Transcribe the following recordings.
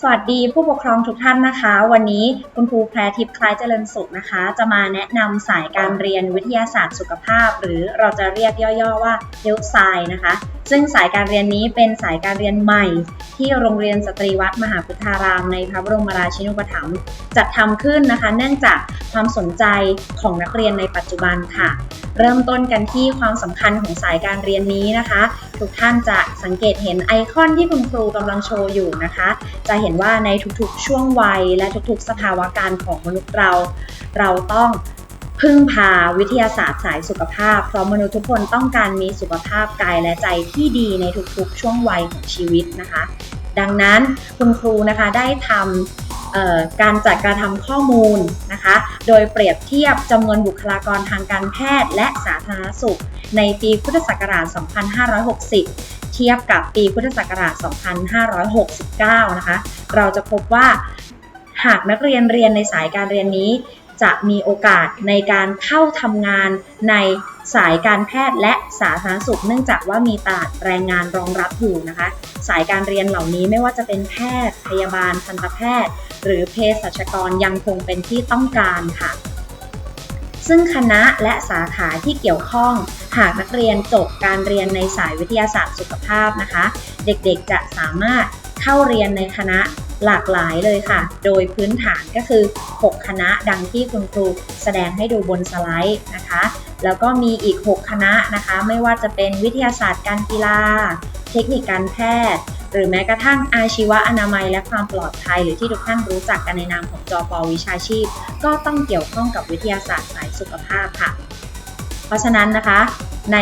สวัสดีผู้ปกครองทุกท่านนะคะ วันนี้คุณครูแพรทิพย์คล้ายเจริญสุขนะคะ จะมาแนะนำสายการเรียนวิทยาศาสตร์สุขภาพ หรือเราจะเรียกย่อๆว่าเฮลท์ไซนะคะ ซึ่งสายการเรียนนี้เป็นสายการเรียนใหม่ที่โรงเรียนสตรีวัดมหาพุทธารามในพระบรมราชินูปถัมภ์จัดทำขึ้นนะคะ เนื่องจากความสนใจของนักเรียนในปัจจุบันค่ะ เริ่มต้นกันที่ความสำคัญของสายการเรียนนี้นะคะ ทุกท่านจะสังเกตเห็นไอคอนที่คุณครูกำลังโชว์อยู่นะคะ จะเห็นว่าในทุกๆ ช่วงวัยและทุกๆ สภาวะการของมนุษย์เรา เราต้อง พึ่งพาวิทยาศาสตร์สายสุขภาพ เพราะมนุษย์ทุกคนต้องการมีสุขภาพกายและใจที่ดีในทุกๆ ช่วงวัยของชีวิตนะคะ ดังนั้นคุณครูนะคะได้ทำการจัดการทำข้อมูลนะคะ โดยเปรียบเทียบจำนวนบุคลากรทางการแพทย์ และสาธารณสุข ในปีพุทธศักราช 2560เทียบกับปีพุทธศักราช 2569 นะคะ เราจะพบว่า หากนักเรียนเรียนในสายการเรียนนี้ จะมีโอกาสในการเข้าทำงานในสายการแพทย์และสาธารณสุข เนื่องจากว่ามีตลาดแรงงานรองรับอยู่นะคะ สายการเรียนเหล่านี้ไม่ว่าจะเป็นแพทย์ พยาบาลทันตแพทย์ หรือเภสัชกรยังคงเป็นที่ต้องการค่ะ ซึ่งคณะและสาขาที่เกี่ยวข้อง หากนักเรียนจบการเรียนในสายวิทยาศาสตร์สุขภาพนะคะ เด็กๆจะสามารถเข้าเรียนในคณะ หลากหลายเลยค่ะ โดยพื้นฐานก็คือ 6 คณะดังที่คุณครูแสดงให้ดูบนสไลด์นะคะ แล้วก็มีอีก 6 คณะนะคะ ไม่ว่าจะเป็นวิทยาศาสตร์การกีฬา เทคนิคการแพทย์ หรือแม้กระทั่งอาชีวะอนามัยและความปลอดภัย หรือที่ทุกท่านรู้จักกันในนามของจอปอวิชาชีพ ก็ต้องเกี่ยวข้องกับวิทยาศาสตร์สายสุขภาพค่ะ เพราะฉะนั้นนะคะใน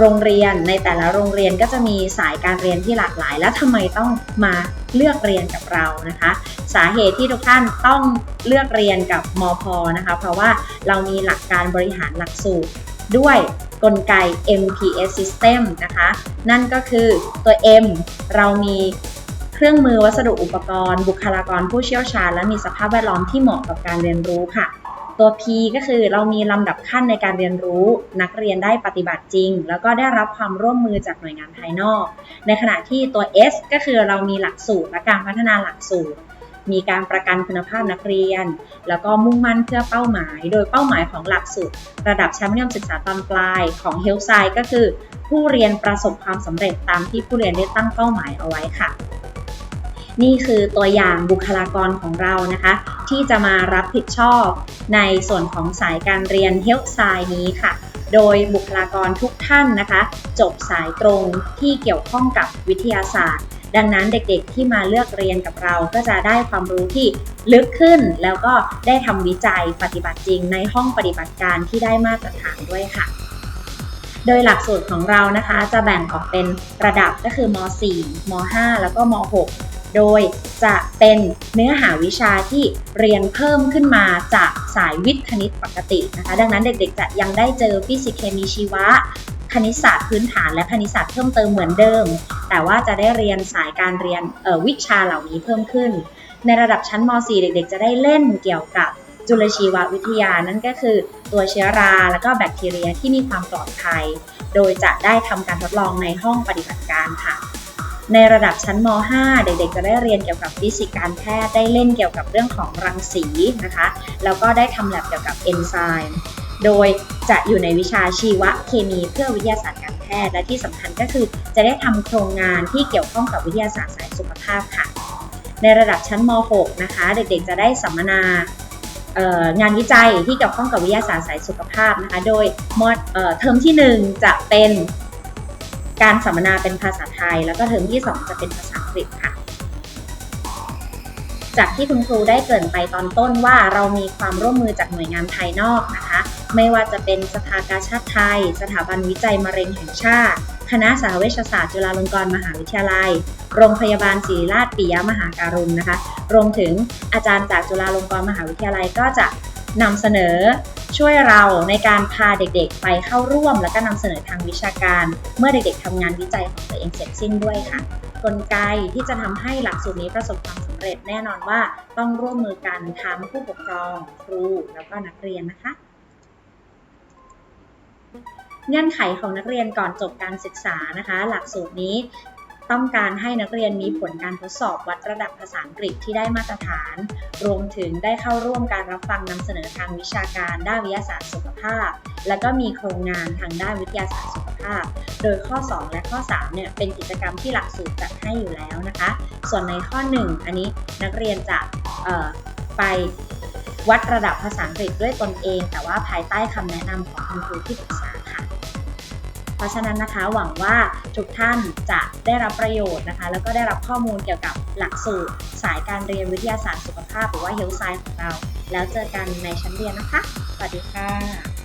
โรงเรียนในแต่ละโรงเรียนก็จะมีสายการเรียนที่หลากหลาย แล้วทำไมต้องมาเลือกเรียนกับเรานะคะ สาเหตุที่ทุกท่านต้องเลือกเรียนกับมพนะคะ เพราะว่าเรามีหลักการบริหารหลักสูตรด้วยกลไก MPS System นะคะ นั่นก็คือตัว M เรามีเครื่องมือวัสดุอุปกรณ์ บุคลากรผู้เชี่ยวชาญ และมีสภาพแวดล้อมที่เหมาะกับการเรียนรู้ค่ะ ตัว P ก็คือเรามีลำดับขั้นในการเรียนรู้ นักเรียนได้ปฏิบัติจริง แล้วก็ได้รับความร่วมมือจากหน่วยงานภายนอก ในขณะที่ตัว S ก็คือเรามีหลักสูตรและการพัฒนาหลักสูตร มีการประกันคุณภาพนักเรียน แล้วก็มุ่งมั่นเพื่อเป้าหมาย โดยเป้าหมายของหลักสูตร ระดับชั้นมัธยมศึกษาตอนปลายของ Health Science ก็คือ ผู้เรียนประสบความสำเร็จตามที่ผู้เรียนได้ตั้งเป้าหมายเอาไว้ค่ะ นี่คือตัวอย่างบุคลากรของเรานะคะ ที่จะมารับผิดชอบในส่วนของสายการเรียน Health Science นี้ค่ะ โดยบุคลากรทุกท่านนะคะ จบสายตรงที่เกี่ยวข้องกับวิทยาศาสตร์ ดังนั้นเด็กๆที่มาเลือกเรียนกับเราก็จะได้ความรู้ที่ลึกขึ้น แล้วก็ได้ทำวิจัยปฏิบัติจริงในห้องปฏิบัติการที่ได้มาตรฐานด้วยค่ะโดยหลักสูตรของเรานะคะจะแบ่งออกเป็นระดับก็คือม .4 ม .5 แล้วก็ม .6 โดยจะเป็นเนื้อหาวิชาที่เรียนเพิ่มขึ้นมาจากสายวิทย์คณิตปกตินะคะ ดังนั้นเด็กๆ จะยังได้เจอฟิสิกส์เคมีชีวะ คณิตศาสตร์พื้นฐานและคณิตศาสตร์เพิ่มเติมเหมือนเดิม แต่ว่าจะได้เรียนสายการเรียนวิชาเหล่านี้เพิ่มขึ้น ในระดับชั้นม .4 เด็กๆ จะได้เล่นเกี่ยวกับจุลชีววิทยานั่นก็คือ ตัวเชื้อราและก็แบคทีเรียที่มีความปลอดภัย โดยจะได้ทำการทดลองในห้องปฏิบัติการค่ะ ในระดับชั้นม .5 เด็กๆ จะได้เรียนเกี่ยวกับฟิสิกส์การแพทย์ได้เล่นเกี่ยวกับเรื่องของรังสีนะคะ แล้วก็ได้ทำแลบเกี่ยวกับเอนไซม์โดยจะอยู่ในวิชาชีวเคมีเพื่อวิทยาศาสตร์การแพทย์และที่สำคัญก็คือ จะได้ทำโครงงานที่เกี่ยวข้องกับวิทยาศาสตร์สายสุขภาพค่ะ ในระดับชั้นม .6 นะคะ เด็กๆ จะได้สัมมนางานวิจัยที่เกี่ยวข้องกับวิทยาศาสตร์สายสุขภาพนะคะ โดยมอดเทอมที่ 1 จะเป็น การสัมมนาเป็นภาษาไทย แล้วก็เทอมที่ 2 จะเป็นภาษาอังกฤษค่ะ จากที่คุณครูได้เกริ่นไปตอนต้นว่าเรามีความร่วมมือจากหน่วยงานภายนอกนะคะ ไม่ว่าจะเป็นสภากาชาติไทย สถาบันวิจัยมะเร็งแห่งชาติ คณะสาเวชศาสตร์จุฬาลงกรณ์มหาวิทยาลัย โรงพยาบาลศิริราชปิยมหาการุณนะคะ รวมถึงอาจารย์จากจุฬาลงกรณ์มหาวิทยาลัยก็จะ นำเสนอช่วยเราในการพาเด็กๆ ไปเข้าร่วม และก็นำเสนอทางวิชาการ เมื่อเด็กๆทำงานวิจัยของตัวเองเสร็จสิ้นด้วยค่ะ กลไกที่จะทำให้หลักสูตรนี้ประสบความสำเร็จแน่นอนว่าต้องร่วมมือกันทั้งผู้ปกครองครูแล้วก็นักเรียนนะคะเงื่อนไขของนักเรียนก่อนจบการศึกษานะคะ หลักสูตรนี้ ต้องการให้นักเรียนมีผลการทดสอบวัดระดับภาษาอังกฤษที่ได้มาตรฐาน รวมถึงได้เข้าร่วมการรับฟังนำเสนอทางวิชาการด้านวิทยาศาสตร์สุขภาพ และก็มีโครงงานทางด้านวิทยาศาสตร์สุขภาพ โดยข้อ 2 และข้อ3เนี่ยเป็นกิจกรรมที่หลักสูตรจัดให้อยู่แล้วนะคะ ส่วนในข้อ 1 อันนี้นักเรียนจะไปวัดระดับภาษาอังกฤษด้วยตนเอง แต่ว่าภายใต้คำแนะนำของคุณครูที่ปรึกษา เพราะฉะนั้นนะคะหวังว่าทุกท่านจะได้รับประโยชน์นะคะ แล้วก็ได้รับข้อมูลเกี่ยวกับหลักสูตร สายการเรียนวิทยาศาสตร์สุขภาพ หรือว่าเฮลท์ไซด์ของเรา แล้วเจอกันในชั้นเรียนนะคะ สวัสดีค่ะ